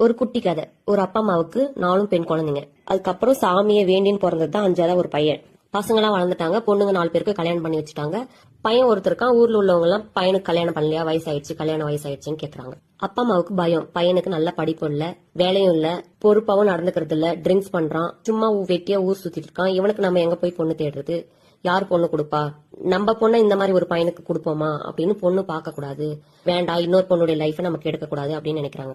ஒரு குட்டி கதை. ஒரு அப்பா அம்மாவுக்கு நாலும் பெண் குழந்தைங்க. அதுக்கப்புறம் சாமியை வேண்டின்னு பிறந்தது தான் அஞ்சாவது ஒரு பையன். பசங்களாம் வளர்ந்துட்டாங்க. பொண்ணுங்க நாலு பேருக்கு கல்யாணம் பண்ணி வச்சுட்டாங்க. பையன் ஒருத்தருக்கான் ஊர்ல உள்ளவங்க எல்லாம் பையனுக்கு கல்யாணம் பண்ணலையா வயசாயிடுச்சு கல்யாணம் வயசாயிடுச்சுன்னு கேக்குறாங்க. அப்பா அம்மாவுக்கு பயம். பையனுக்கு நல்ல படிப்பு இல்ல வேலையும் இல்ல பொறுப்பாவும் நடந்துக்கிறது இல்ல ட்ரிங்க்ஸ் பண்றான் சும்மா ஊ- வெட்டியா ஊர் சுத்திட்டு இருக்கான். இவனுக்கு நம்ம எங்க போய் பொண்ணு தேடுறது? யார் பொண்ணு கொடுப்பா? நம்ம பொண்ணை இந்த மாதிரி ஒரு பையனுக்கு கொடுப்போமா? அப்படின்னு பொண்ணு பார்க்க கூடாது வேண்டாம் இன்னொரு பொண்ணுடைய லைஃபை நமக்கு எடுக்க கூடாது அப்படின்னு நினைக்கிறாங்க.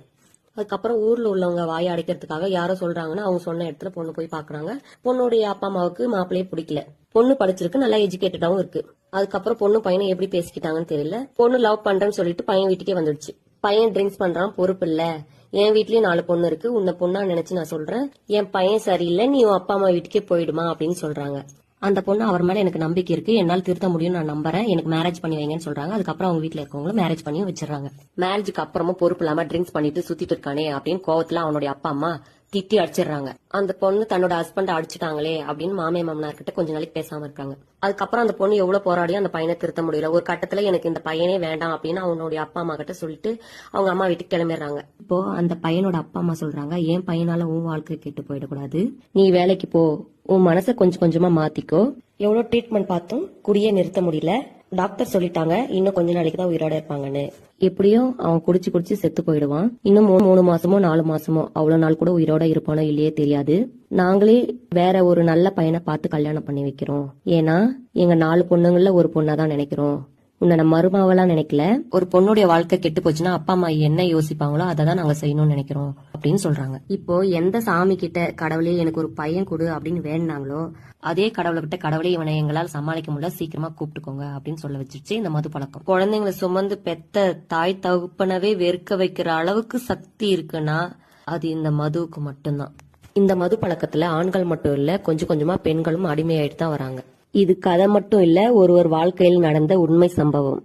அதுக்கப்புறம் ஊர்ல உள்ளவங்க வாயை அடைக்கிறதுக்காக யாரோ சொல்றாங்கன்னா அவங்க சொன்ன இடத்துல பொண்ணு போய் பாக்குறாங்க. பொண்ணுடைய அப்பா அம்மாவுக்கு மாப்பிள்ளையே பிடிக்கல. பொண்ணு படிச்சிருக்கு நல்லா எஜுகேட்டடாவும் இருக்கு. அதுக்கப்புறம் பொண்ணு பையனை எப்படி பேசிக்கிட்டாங்கன்னு தெரியல. பொண்ணு லவ் பண்றேன்னு சொல்லிட்டு பையன் வீட்டுக்கே வந்துடுச்சு. பையன் ட்ரிங்க்ஸ் பண்றான் பொறுப்பு இல்ல. என் வீட்லயும் நாலு பொண்ணு இருக்கு. உன்னை பொண்ணா நினைச்சு நான் சொல்றேன். என் பையன் சரியில்லை நீ உன் அப்பா அம்மா வீட்டுக்கே போயிடுமா அப்படின்னு சொல்றாங்க. அந்த பொண்ணு அவர் மேல எனக்கு நம்பிக்கை இருக்கு. என்னால் திருத்த முடியும் நான் நம்புறேன். எனக்கு மேரேஜ் பண்ணி வைங்கன்னு சொல்றாங்க. அதுக்கப்புறம் அவங்க வீட்டுல இருக்கவங்களும் மேரேஜ் பண்ணி வச்சிடறாங்க. மேரேஜுக்கு அப்புறமும் பொறுப்பு இல்லாம ட்ரிங்க்ஸ் பண்ணிட்டு சுத்திட்டு இருக்கானே அப்படின்னு கோவத்துல அவனுடைய அப்பா அம்மா திட்டி அடிச்சிடுறாங்க. அந்த பொண்ணு தன்னோட ஹஸ்பண்ட் அடிச்சிட்டாங்களே அப்படின்னு மாமே மாமனார் கிட்ட கொஞ்ச நாளைக்கு பேசாம இருக்காங்க. அதுக்கப்புறம் அந்த பொண்ணு எவ்வளவு போராடியும் அந்த பையனை திருத்த முடியல. ஒரு கட்டத்துல எனக்கு இந்த பையனே வேண்டாம் அப்படின்னு அவனுடைய அப்பா அம்மா கிட்ட சொல்லிட்டு அவங்க அம்மா வீட்டுக்கு கிளம்பிடுறாங்க. இப்போ அந்த பையனோட அப்பா அம்மா சொல்றாங்க என் பையனால உன் வாழ்க்கை கெட்டு போயிடக்கூடாது. நீ வேலைக்கு போ. உன் மனசை கொஞ்சம் கொஞ்சமா மாத்திக்கோ. எவ்வளவு ட்ரீட்மெண்ட் பார்த்தும் குடியே நிறுத்த முடியல. டாக்டர் சொல்லிட்டாங்க இன்னும் கொஞ்ச நாளைக்கு தான் உயிரோட இருப்பாங்கன்னு. எப்படியும் அவன் குடிச்சு குடிச்சு செத்து போயிடுவான். இன்னும் மூணு மூணு மாசமோ நாலு மாசமோ அவ்வளவு நாள் கூட உயிரோட இருப்பானோ இல்லையே தெரியாது. நாங்களே வேற ஒரு நல்ல பையனை பார்த்து கல்யாணம் பண்ணி வைக்கிறோம். ஏன்னா எங்க நாலு பொண்ணுங்கள ஒரு பொண்ணா தான் நினைக்கிறோம். உன்னை நம்ம மருமாவெல்லாம் நினைக்கல. ஒரு பொண்ணுடைய வாழ்க்கை கெட்டு போச்சுன்னா அப்பா அம்மா என்ன யோசிப்பாங்களோ அதை தான் நாங்க செய்யணும்னு நினைக்கிறோம் அப்படின்னு சொல்றாங்க. இப்போ எந்த சாமி கிட்ட கடவுளே எனக்கு ஒரு பையன் கொடு அப்படின்னு வேணுனாங்களோ அதே கடவுளை கிட்ட கடவுளே இவனை எங்களால் சமாளிக்க முடியல சீக்கிரமா கூப்பிட்டுக்கோங்க அப்படின்னு சொல்ல வச்சிருச்சு இந்த மது பழக்கம். குழந்தைங்களை சுமந்து பெத்த தாய் தகுப்பனவே வெறுக்க வைக்கிற அளவுக்கு சக்தி இருக்குன்னா அது இந்த மதுவுக்கு மட்டும்தான். இந்த மது பழக்கத்துல ஆண்கள் மட்டும் இல்ல கொஞ்சம் கொஞ்சமா பெண்களும் அடிமையாயிட்டு தான் வராங்க. இது கதை மட்டும் இல்ல ஒருவர் வாழ்க்கையில் நடந்த உண்மை சம்பவம்.